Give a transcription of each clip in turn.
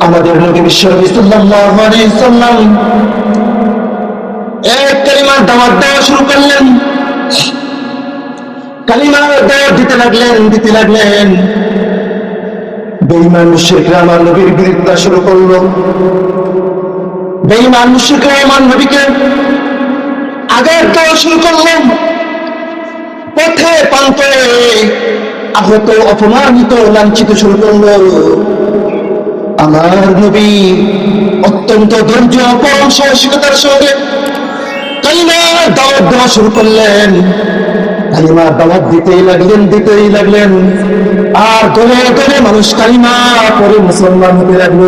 আমাদের নবী বিশ্বনবী শুরু করলেন। দিতে লাগলেন দিতে লাগলেন। বেঈমান মুশরিকরা আমার নবীর শুরু করল। বেঈমান মুশরিকরা আমার নবীকে আঘাত শুরু করলেন। পথে পান্তে আহত, অপমানিত, লাঞ্ছিত শুরু করল আমার নবী অত্যন্ত ধৈর্য পরম সাহসিকতার সঙ্গে দাওয়াত দেওয়া শুরু করলেন। কালিমার দাওয়াত দিতেই লাগলেন দিতেই লাগলেন। আর দলে দলে মানুষ কালিমা পরে মুসলমান হতে লাগল।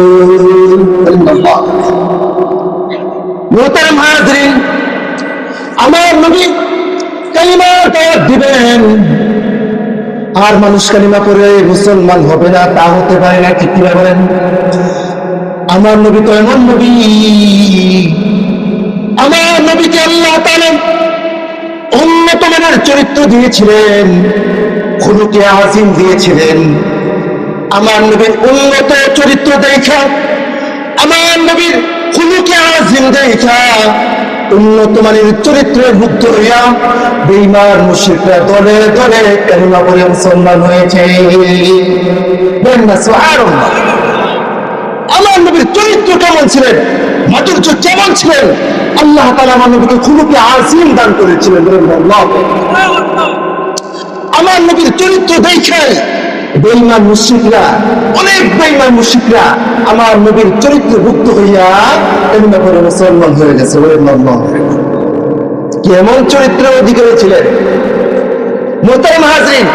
আমার নবী কালিমা দাওয়াত দিবেন। আর মানুষ কালিমা পরে মুসলমান হবে না, তা হতে পারে না, ঠিক বলেন? আমার নবী তো এমন নবী। আমার নবীকে আল্লাহ তাআলা উন্নত মানের চরিত্র দিয়েছিলেন খুলুকে আজিম দিয়েছিলেন। আমার নবীর উন্নত চরিত্র দেখা, আমার নবীর খুলুকে আজিম দেখা। উন্নত মানের চরিত্রের মুগ্ধ হইয়া বেইমান মুশরিকরা দলে দলে কালিমা পড়ে মুসলমান হয়েছে। আমার নবীর চরিত্র কেমন ছিলেন? মাধুর্য কেমন ছিলেন? আল্লাহ তাআলা আমার নবীকে আজিম দান করেছিলেন আমার নবীর চরিত্র দেখে বেইমান মুশরিকরা, অনেক বেইমান মুশরিকরা আমার নবীর চরিত্র ভুক্ত হইয়া এমনি করে মুসলমান হয়ে গেছে কেমন চরিত্রের অধিকারী ছিলেন? মোতাইম হাজরিন,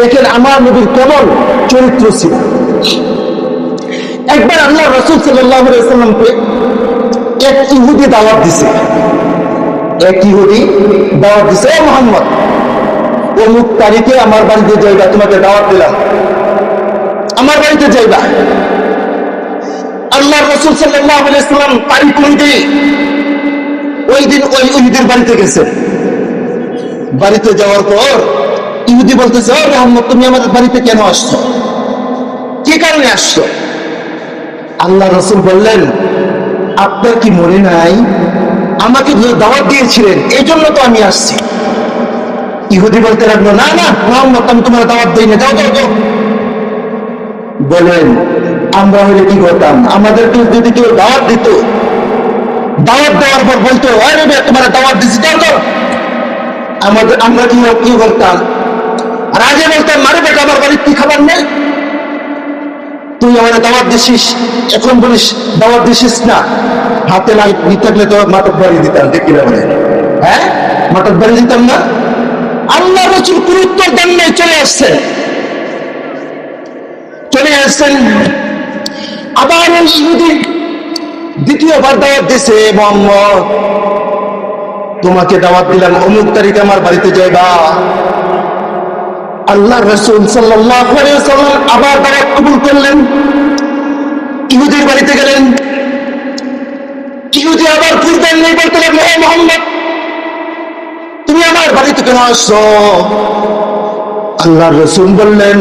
দেখেন আমার নবীর কেমন চরিত্র ছিল। একবার আল্লাহ রসুল সাল্লামকে এক ইহুদি দাওয়াত দিছে। এক ইহুদি দাওয়াত দিছে মোহাম্মদ অমুক তারিখে আমার বাড়িতে যাইবা, তোমাকে দাওয়াত দিলাম। আমার বাড়িতে যাইবা। আল্লাহ রসুল সাল্লাম তারিখ অনুযায়ী ওই দিন ওই ইহুদির বাড়িতে গেছে। বাড়িতে যাওয়ার পর ইহুদি বলতেছে, ও মোহাম্মদ, তুমি আমাদের বাড়িতে কেন আসছো? কি কারণে আসছো? আল্লাহ রসুল বললেন, আপনার কি মনে নাই? আমাকে দাওয়াত দিয়েছিলেন এই জন্য তো আমি আসছি। ইহুদি বলতে লাগল, না না, মোহাম্মদ, আমি তোমার দাওয়াত দিই না, যাও যাও বলেন, আমরা হলে কি করতাম? আমাদেরকে যদি কেউ দাওয়াত দিত, দাওয়াত দেওয়ার পর বলতো আরে বে তোমার দাওয়াত দিছি, যাও যাও। আমাদের, আমরা কি কি করতাম? আর আগে বলতাম মারে বেটা আমার বাড়ির কি খাবার নেই? তুই আমার দাওয়াত দিছিস, এখন বলিস, দাওয়াত দিছিস না। হাতে লাল থাকলে তো মাটক বাড়ি দিতাম দেখি না বলে হ্যাঁ? মাটক বাড়ি দিতাম না? আল্লাহ রসুল গুরুত্ব দেন চলে আসছেন। চলে আসছেন। আবার ইহুদি দ্বিতীয়বার দাওয়াত দিছে মোহাম্মদ, তোমাকে দাওয়াত দিলাম, অমুক তারিখে আমার বাড়িতে যাইবা। আল্লাহ রসুল ওয়াসাল্লাম আবার দাওয়াত কবুল করলেন। ইহুদির বাড়িতে গেলেন। ইহুদি আবার পূর্বের নেই বলতে মোহাম্মদ আমার বাড়িতে কেন আসছো? আল্লাহ রসুল বললেন,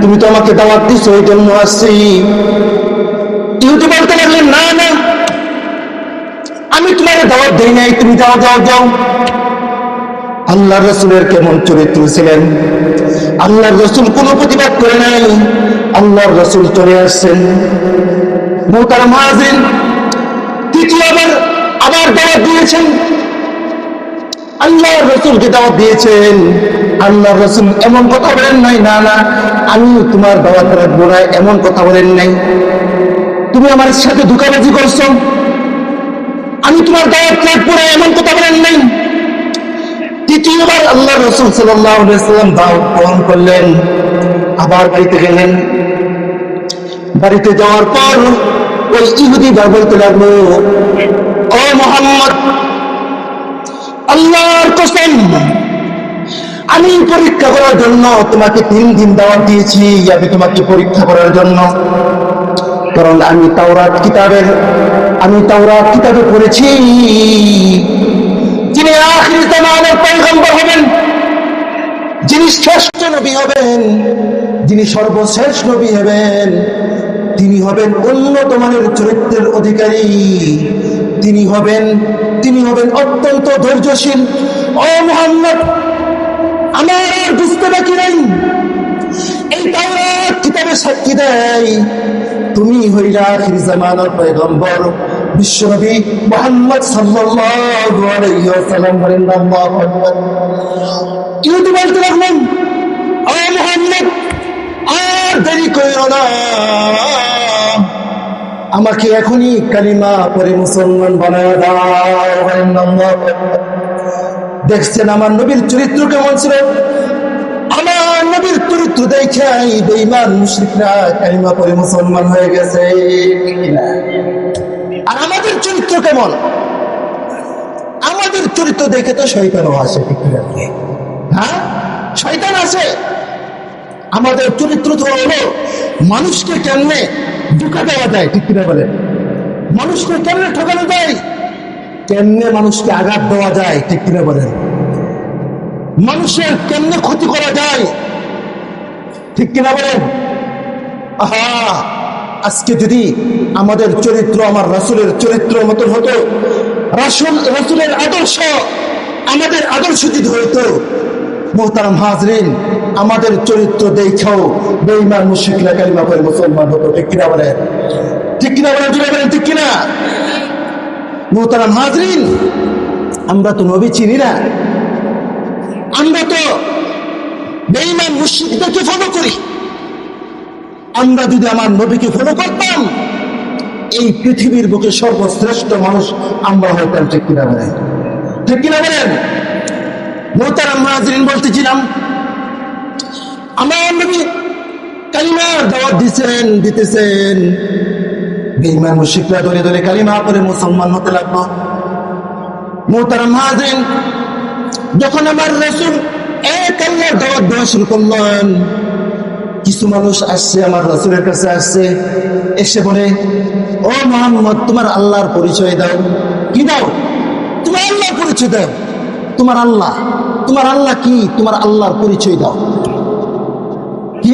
তুমি তো আমাকে দাওয়াত দিস ওই জন্য আসছি। ইহুদি বলতে লাগলেন না না, আমি তোমাকে দাওয়াত দিই নাই, তুমি যাও যাও যাও। আল্লাহ রসুলের কেমন চরিত্র ছিলেন? আল্লাহ রসুল কোনো প্রতিবাদ করে নাই। আল্লাহর রসুল চলে আসছেন। মোতার মাহাজিন তৃতীয়বার আবার দাওয়াত দিয়েছেন। আল্লাহ রসুলকে দাওয়াত দিয়েছেন, আল্লাহ রসুল এমন কথা বলেন নাই, না না, আমি তোমার দাওয়াত রাখব না এমন কথা বলেন নাই। তুমি আমার সাথে ধোকাবাজি করছ। আমি তোমার দাওয়াত রাখব না এমন কথা বলেন নাই। তৃতীয়বার আল্লাহ রসুল সাল্লাম দাওয়াত গ্রহণ করলেন। আবার বাড়িতে গেলেন। বাড়িতে যাওয়ার পর ওই ইহুদি বলতে লাগল ও মোহাম্মদ আল্লাহর কসম। আমি পরীক্ষা করার জন্য তোমাকে তিন দিন দাওয়াত দিয়েছি, আমি তোমাকে পরীক্ষা করার জন্য। কারণ আমি তাওরাত কিতাবের, আমি তাওরাত কিতাবে পড়েছি। যিনি আখির জামানের পয়গম্বর হবেন, যিনি শ্রেষ্ঠ নবী হবেন, যিনি সর্বশেষ নবী হবেন, তিনি হবেন উন্নত মানের চরিত্রের অধিকারী। তিনি হবেন তিনি হবেন অত্যন্ত ধৈর্যশীল। ও মোহাম্মদ, আমার বুঝতে বাকি নাই। এই কিতাবে সাক্ষী দেয়, তুমি হইলা বিশ্বনবী মুহাম্মদ সাল্লাল্লাহু বলতে লাগলেন আর দেরি করিও না। আমাকে এখনই কালিমা পরে মুসলমান বানায় দাও। দেখছেন, আমার নবীর চরিত্র কেমন ছিল? আমার নবীর চরিত্র দেখাই বেঈমান মুশরিকরা কালিমা পরে মুসলমান হয়ে গেছে। আর আমাদের চরিত্র কেমন? আমাদের চরিত্র দেখে তো শয়তানও আসে হ্যাঁ? শয়তান আসে। আমাদের চরিত্র তো হলো মানুষকে কেমনে ধোকা দেওয়া যায় ঠিক কিনা বলে মানুষকে কেমনে ঠকানো যায়? কেমনে মানুষকে আঘাত দেওয়া যায়, ঠিক কিনা বলেন? মানুষের কেমনে ক্ষতি করা যায়, ঠিক কিনা বলেন? আহা, আজকে যদি আমাদের চরিত্র আমার রাসুলের চরিত্র মতন হতো, রাসুল, রাসুলের আদর্শ আমাদের আদর্শ যদি হইতো, মোহতারাম হাজরিন আমাদের চরিত্র দেখাও। বেইমান মুশিকরা কালিমা করে মুসলমান হতো, ঠিক কিনা বলেন ঠিক কিনা বলেন জুড়ে বলেন, ঠিক কিনা? মোহতারাম হাজরিন আমরা তো নবী চিনি না। আমরা তো বেইমান মুশরিকদেরকে ফলো করি। আমরা যদি আমার নবীকে ফলো করতাম, এই পৃথিবীর বুকে সর্বশ্রেষ্ঠ মানুষ আমরা হইতাম, ঠিক কিনা বলেন ঠিক কিনা বলেন? মোহতারাম হাজরিন বলতেছিলাম আমার নবী কালিমার দাওয়াত দিছেন, দিতেছেন। বেঈমান মুশরিকরা দলে দলে কালিমা করে মুসলমান হতে লাগল। মোহতারাম হাজরিন যখন আমার রসুল এক আল্লাহর দাওয়াত দেওয়া শুরু করলেন, কিছু মানুষ আসছে, আমার রসুলের কাছে আসছে, এসে বলে, ও মোহাম্মদ, তোমার আল্লাহর পরিচয় দাও। কি দাও? তোমার আল্লাহর পরিচয় দাও। তোমার আল্লাহ তোমার আল্লাহ কি? তোমার আল্লাহর পরিচয় দাও। কি?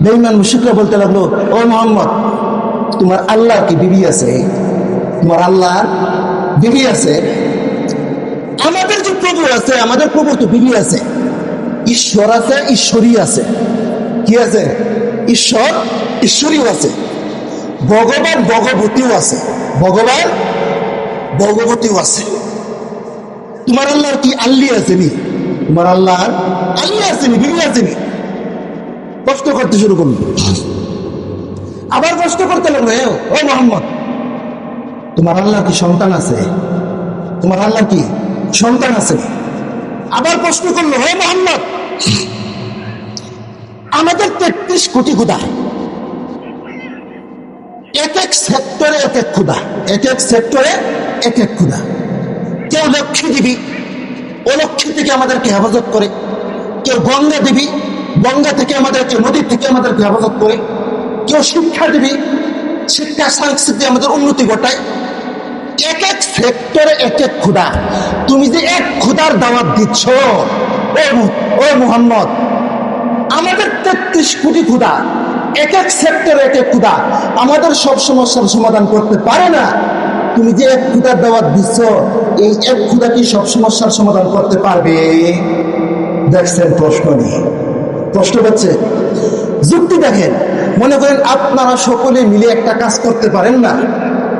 বেইমান মুশিকরা বলতে লাগল, ও মোহাম্মদ, তোমার আল্লাহ কি বিবি আছে? তোমার আল্লাহর বিবি আছে। আমাদের যে প্রভু আছে, আমাদের প্রভু তো বিবি আছে। ঈশ্বর আছে, ঈশ্বরী আছে। কি আছে? ঈশ্বর, ঈশ্বরীও আছে। ভগবান ভগবতীও আছে। ভগবান ভগবতীও আছে। তোমার আল্লাহর কি আল্লি আসেনি তোমার আল্লাহর আল্লি আসেনি বিবি আসেনি কষ্ট করতে শুরু করল। আবার কষ্ট করতে লাগল ও মোহাম্মদ, তোমার আল্লাহ কি সন্তান আছে? তোমার আল্লাহ কি সন্তান আছে? আবার প্রশ্ন করল, হে মোহাম্মদ, আমাদের তেত্রিশ কোটি ক্ষুদা এক এক সেক্টরে এক এক ক্ষুদা এক এক সেক্টরে এক এক ক্ষুদা কেউ লক্ষ্মী দিবি, ও লক্ষ্মী থেকে আমাদেরকে হেফাজত করে। কেউ গঙ্গা দেবী গঙ্গা থেকে আমাদেরকে নদীর থেকে আমাদেরকে হেফাজত করে। কেউ শিক্ষা দিবি, শিক্ষা সংস্কৃতি আমাদের উন্নতি ঘটায়। এক এক সেক্টরে এক এক ক্ষুদা তুমি যে এক ক্ষুদার দাওয়াত দিচ্ছ ও মোহাম্মদ, আমাদের তেত্রিশ কোটি ক্ষুদা এক এক সেক্টরে এক এক ক্ষুদা আমাদের সব সমস্যার সমাধান করতে পারে না। তুমি যে এক ক্ষুদার দাওয়াত দিচ্ছ, এই এক ক্ষুদা কি সব সমস্যার সমাধান করতে পারবে? দেখছেন প্রশ্ন নিয়ে। প্রশ্ন হচ্ছে যুক্তি দেখেন, মনে করেন আপনারা সকলে মিলে একটা কাজ করতে পারেন না,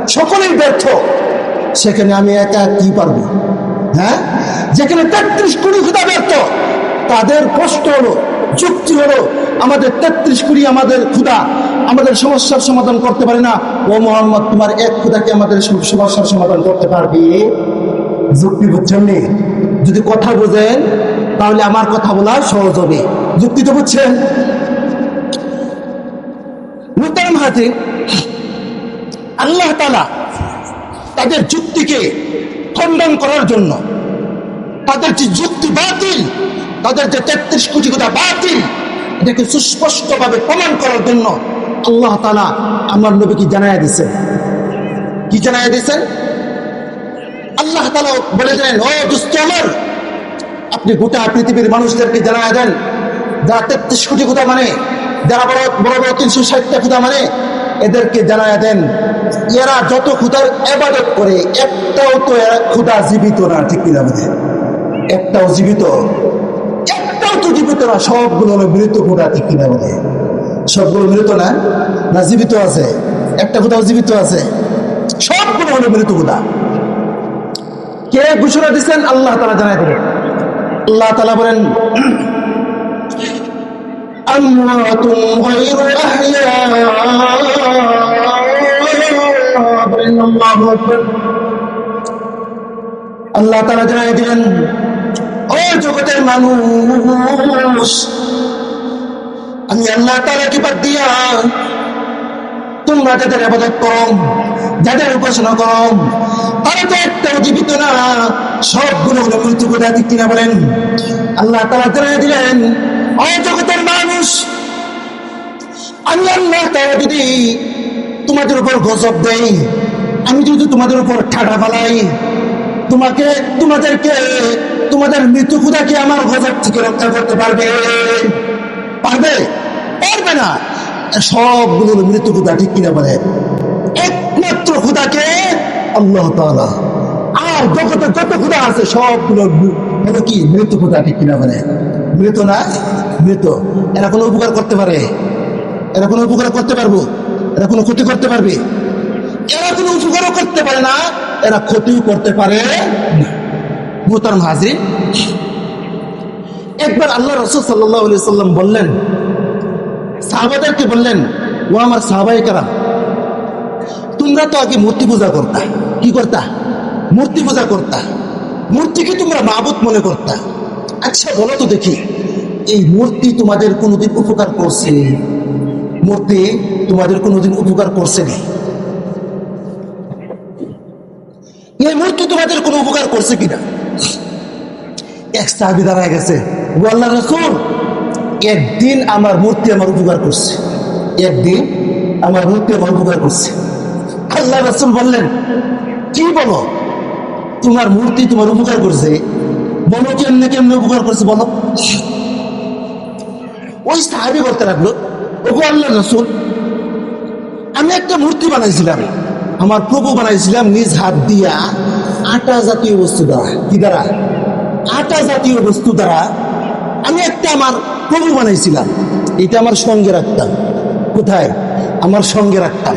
সকলেই ব্যর্থ, সেখানে আমি একা কি পারব? হ্যাঁ? যেখানে তেত্রিশ কোটি খুদা ব্যর্থ, তাদের কষ্ট হলো, যুক্তি হলো, আমাদের তেত্রিশ কোটি আমাদের ক্ষুদা আমাদের সমস্যার সমাধান করতে পারে না, ও মোহাম্মদ, তোমার এক ক্ষুদাকে আমাদের সমস্যার সমাধান করতে পারবে? যুক্তি বুঝছেন যদি কথা বোঝেন তাহলে আমার কথা বলা সহজ হবে। যুক্তি তো বুঝছেন? আল্লাহ তাদের যুক্তিকে খণ্ডন করার জন্য তাদের যে যুক্তি বাতিল, তাদের যে তেত্রিশ কোটি কথা বাতিল এটাকে সুস্পষ্টভাবে প্রমাণ করার জন্য আল্লাহ তালা আমার নবীকে জানাই দিয়েছেন। কি জানাই দিয়েছেন? আল্লাহ তালা বলে আমার আপনি গোটা পৃথিবীর মানুষদেরকে জানাই দেন, যারা তেত্রিশ কোটি ক্ষুদা মানে যারা বড় বড় বড় তিনশো ষাটটা ক্ষুদা মানে এদেরকে জানায় দেন, এরা যত ক্ষুদার এবাদত করে, একটাও তো এরা ক্ষুদা জীবিত না, ঠিক কিনা একটাও জীবিত, একটাও তো জীবিত না, সবগুলো মৃত ক্ষুদা ঠিক কিনা বোধে সবগুলো মৃত না? না জীবিত আছে? একটা কোথাও জীবিত আছে? সবগুলো হলো মৃত ক্ষুদা কে ঘোষণা দিচ্ছেন আল্লাহ তারা জানাই দেবেন। আল্লাহ তালা বলেন আল্লাহ তারা জানাই দিলেন, ও জগতের মানুষ, আমি আল্লাহ তালা কি বাদ দিয়া তোমরা যাদের আবাদত করো যাদের উপাসনা করো তারা তো একটাও জীবিত না। সবগুলো হলো মৃত্যু কোথা ঠিক কিনা বলেন? আল্লাহ তালা জানাই দিলেন ও জগতের মানুষ আমি তারা যদি তোমাদের উপর তোমাদের ঠাডা ফালাই, তোমাকে, তোমাদেরকে, তোমাদের মৃত্যু আমার গজব থেকে রক্ষা করতে পারবে? পারবে? পারবে না। সবগুলো মৃত্যু ক্ষুদা ঠিক কিনা বলে ক্ষুদাকে আল্লাহ তাআলা। আর জগতে যত ক্ষুদা আছে, সবগুলো কি মৃত্যু ক্ষুদা ঠিক কিনা বলে? মৃত না? মৃত। এরা কোনো উপকার করতে পারে? এরা কোনো উপকার করতে পারব? এরা কোনো ক্ষতি করতে পারবে? এরা কোনো উপকারও করতে পারে না। এরা ক্ষতিও করতে পারে না। মোহতারম হাজির? একবার আল্লাহ রসুল সাল্লাহ সাল্লাম বললেন, সাহাবাদেরকে বললেন, ও আমার সাহাবাই কারাম তোমরা তো আগে মূর্তি পূজা করতা। কি করতা? মূর্তি পূজা করতা। মূর্তিকে তোমরা মাবুত মনে করতা। আচ্ছা বলো তো দেখি, এই মূর্তি তোমাদের কোনোদিন উপকার করছে? মূর্তি তোমাদের কোনোদিন উপকার করছে না? এই মূর্তি তোমাদের কোনো উপকার করছে কিনা? এক দাঁড়ায় গেছে। আল্লাহ একদিন আমার মূর্তি আমার উপকার করছে। একদিন আমার মূর্তি আমার উপকার করছে। আল্লাহ রসুল বললেন, কি বলো? তোমার মূর্তি তোমার উপকার করছে। বলো কেমনে কেমনে উপকার করছে বলো। ওই সাহাবি বলতে লাগল, ওগো আল্লাহ রসুল, আমি একটা মূর্তি বানাইছিলাম। আমার প্রভু বানাইছিলাম নিজ হাত দিয়া আটা জাতীয় বস্তু দ্বারা। কি দ্বারা? আটা জাতীয় বস্তু দ্বারা আমি একটা আমার প্রভু বানাইছিলাম। এটা আমার সঙ্গে রাখতাম। কোথায়? আমার সঙ্গে রাখতাম।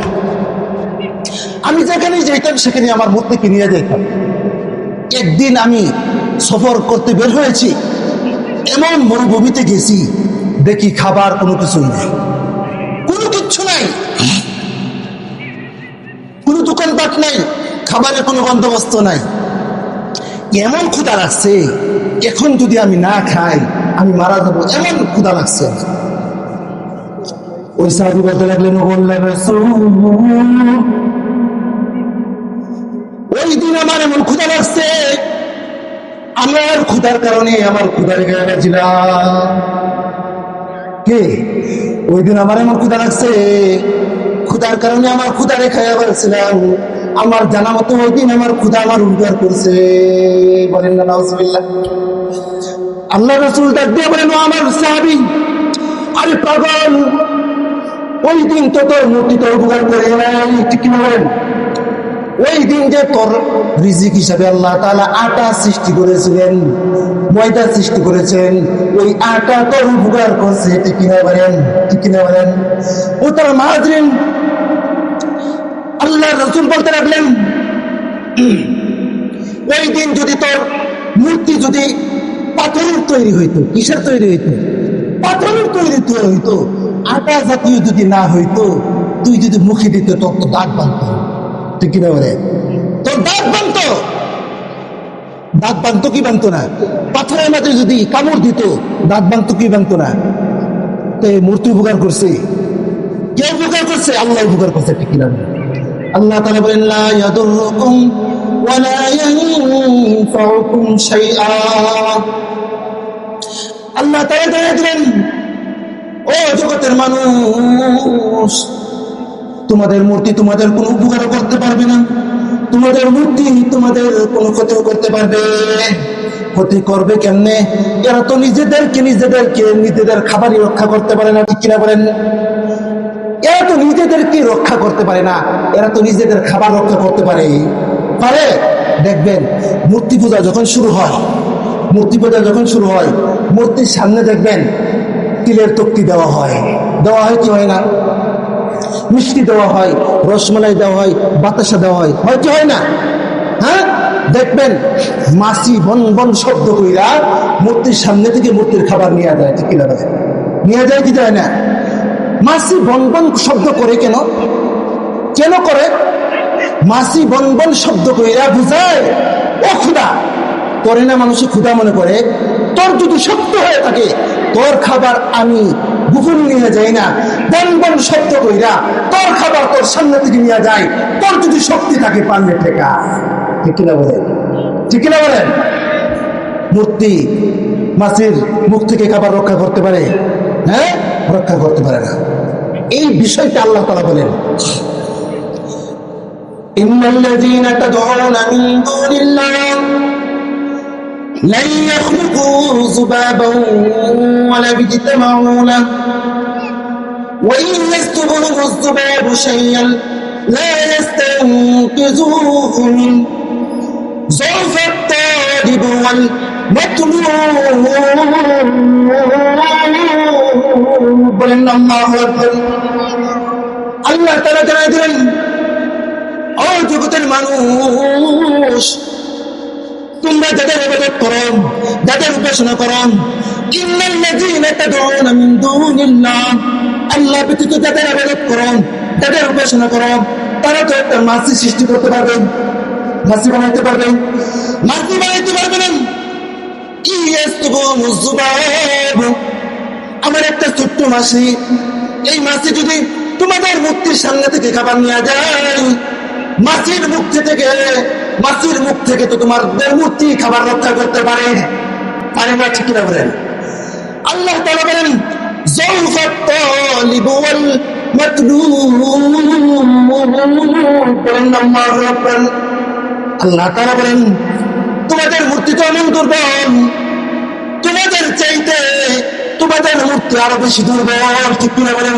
আমি যেখানে যেতাম সেখানে আমার মূর্তিকে নিয়ে যেতাম একদিন আমি সফর করতে বের হয়েছি, এমন মরুভূমিতে গেছি, দেখি খাবার কোনো কিছুই নেই। কোনো কিচ্ছু নাই। কোনো দোকানপাট নাই, খাবারের কোনো বন্দোবস্ত নাই। এমন ক্ষুদা লাগছে, এখন যদি আমি না খাই, আমি মারা যাব, এমন ক্ষুদা লাগছে ওই সাহাবি বলতে লাগলেন ও বললেন "রাসূল, ওই দিন আমার এমন লাগছে আমার ক্ষুদার কারণে আমার ক্ষুদার গায়ে গেছিলাম। কে? ওই দিন আমার এমন ক্ষুদা লাগছে। ক্ষুদার কারণে আমার ক্ষুদা রেখা পারছিলাম আমার জানা মতো ওই দিন আমার ক্ষুদা আমার উপকার করছে। বলেন না, নাউজুবিল্লাহ। আল্লাহ রসুল ডাক দিয়ে বলেন আমার সাহাবি, আরে পাগল ওই দিন তো তোর মূর্তি তোর উপকার করে নাই। ঠিক কি বলেন? ওই দিন যে তোর রিজিক হিসাবে আল্লাহ তালা আটা সৃষ্টি করেছিলেন, ময়দা সৃষ্টি করেছেন, ওই আটা তোর উপকার করছে, ঠিক কিনা ঠিক কিনা বলেন? ও তারা মাহাজরিন আল্লাহ রসুল বলতে লাগলেন, ওই দিন যদি তোর মূর্তি যদি পাথরের তৈরি হইতো, কিসের তৈরি হইতো? পাথরের তৈরি তৈরি হইতো, আটা জাতীয় যদি না হইতো, তুই যদি মুখে দিতে তোর তো দাঁত বানত তুই কিনা বলে তোর দাঁত বানত দাঁত বানত কি বানত না? পাথরের মাঝে যদি কামড় দিত, দাঁত বানত কি বানত না? তো মূর্তি উপকার করছে। কে উপকার করছে? আল্লাহ উপকার করছে, ঠিক কিনা আল্লাহ তাআলা বলেন, লা ইয়াদুররুকুম ওয়ালা ইয়ানফাউকুম আল্লাহ ও জগতের মানুষ তোমাদের মূর্তি তোমাদের কোনো উপকার করতে পারবে না। তোমাদের মূর্তি তোমাদের কোনো ক্ষতিও করতে পারবে। ক্ষতি করবে কেমনে? এরা তো নিজেদেরকে নিজেদেরকে নিজেদের খাবারই রক্ষা করতে পারে না, ঠিক কিনা বলেন? এরা তো নিজেদেরকে রক্ষা করতে পারে না, এরা তো নিজেদের খাবার রক্ষা করতে পারে। পারে? দেখবেন, মূর্তি পূজা যখন শুরু হয়, মূর্তি পূজা যখন শুরু হয়, মূর্তির সামনে দেখবেন, তিলের তক্তি দেওয়া হয়। দেওয়া হয় কি হয় না? মিষ্টি দেওয়া হয়, রসমালাই দেওয়া হয়, বাতাসা দেওয়া হয়। হয় কি হয় না? হ্যাঁ? দেখবেন মাসি বন বন শব্দ কইরা মূর্তির সামনে থেকে মূর্তির খাবার নিয়ে যায়, ঠিক কিনা নিয়ে যায় কি যায় না? মাসি বন বন শব্দ করে কেন? কেন করে? মাসি বন বন শব্দ কইরা বুঝায়, ও খুদা, করে না মানুষে ক্ষুধা মনে করে? তোর যদি সত্য হয়ে থাকে, তোর খাবার আমি গোপন নিয়ে যাই না বন বন শব্দ কইরা তোর খাবার তোর সামনে থেকে নিয়ে যায় তোর যদি শক্তি থাকে পারলে ঠেকা ঠিক কিনা বলেন ঠিক কিনা বলেন মূর্তি মাছের মুখ থেকে খাবার রক্ষা করতে পারে হ্যাঁ রক্ষা করতে পারে না এই বিষয়টা আল্লাহ তালা বলেন إن الذين تدعون من دون الله لن يخلقوا ذبابا ولا اجتمعوا له وإن يسلبهم الذباب شيئا لا يستنقذوه منه ضعف الطالب والمطلوب বলেন আল্লাহু আকবার আল্লাহ তাআলা জানাই দিলেন ও জগতের মানুষ তোমরা যাদের ইবাদত করো, যাদের উপাসনা করো, ইন্নাল লাযীনা তাদউনা মিন দুনিল্লাহ। আল্লাহ ব্যতীত যাদের ইবাদত করো, যাদের উপাসনা করো, তারা তো একটা মাসি সৃষ্টি করতে পারবে, মাসি বানাইতে পারবে। মাসি বানাইতে পারবে না। আমার একটা ছোট্ট মাসি, এই মাসি যদি তোমাদের মূর্তির সামনে থেকে খাবার নিয়ে যায়, মাসির মুখ থেকে মাছির মুখ থেকে তো তোমার মূর্তি খাবার রক্ষা করতে পারে। পারে না ঠিক না বলেন? আল্লাহ তাআলা বলেন আল্লাহ তাআলা বলেন, তোমাদের মূর্তি তো এমন দুর্বল। তোমাদের চাইতে তোমাদের মূর্তি আরও বেশি দুর্বল। ঠিক কিনা বলেন?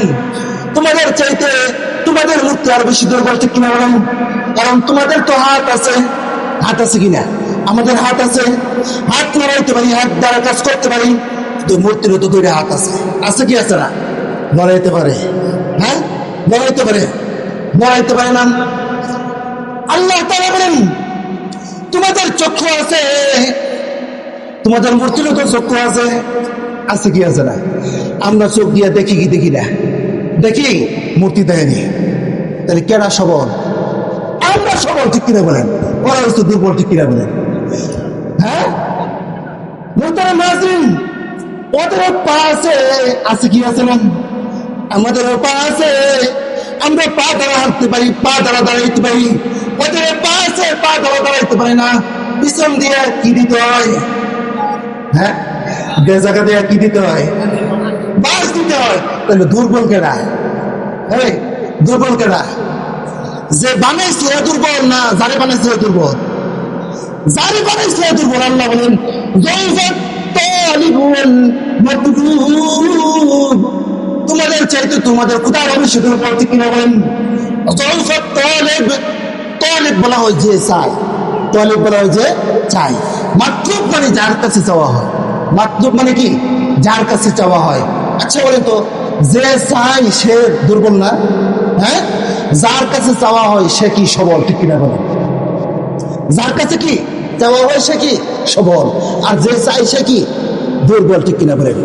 তোমাদের চাইতে তোমাদের মূর্তি আরও বেশি দুর্বল, ঠিক কিনা বলেন? কারণ তোমাদের তো হাত আছে। হাত আছে কিনা? আমাদের হাত আছে। হাত লড়াইতে পারি, হাত দ্বারা কাজ করতে পারি তো মূর্তির তো দুইটা হাত আছে। আছে কি আছে না? লড়াইতে পারে। হ্যাঁ? লড়াইতে পারে। লড়াইতে পারে না। আল্লাহ তারা বলেন, তোমাদের চক্ষু আছে। তোমাদের মূর্তিরও তো চক্ষু আছে। আছে কি আছে না? আমরা চোখ দিয়ে দেখি কি দেখি না? দেখি মূর্তি দেয়নি। তাহলে কেনা সবল? আমরা সবল, ঠিক কিনা বলেন? ওরা হচ্ছে দুর্বল, ঠিক কিনা বলেন? হ্যাঁ? মোহতারাম নাজরিন, ওদের পা আছে আছে কি আছে না আমাদের পা আছে, আমরা পা দ্বারা হাঁটতে পারি, পা দ্বারা দাঁড়াইতে পারি। ওদের পা আছে, পা দ্বারা দাঁড়াইতে পারি না। পিছন দিয়ে কি দিতে হয়? হ্যাঁ? জায়গা দিয়ে কি দিতে হয়? বাস দিতে হয়। তাহলে দুর্বল কেনা এই দুর্বল কেনা যে বানাইছে এ দুর্বল না যারে বানাইছে এ দুর্বল? যারে বানাইছে এ দুর্বল, আল্লাহ বলেন তোমাদের চাইতে তোমাদের কোথায় অবশ্যই দুর্বল ঠিক কিনা বলেন? তালিব বলা হয় যে চাই। তালিব বলা হয় যে চাই। মাতলুব মানে যার কাছে চাওয়া হয়। মাতলুব মানে কি? যার কাছে চাওয়া হয়। আচ্ছা বলেন তো, যে চাই সে দুর্বল না? হ্যাঁ? যার কাছে চাওয়া হয় সে কি সবল? ঠিক কিনা বলে যার কাছে কি চাওয়া হয় সে কি সবল? আর যে চাই সে কি? দুর্বল, ঠিক কিনা বলেন?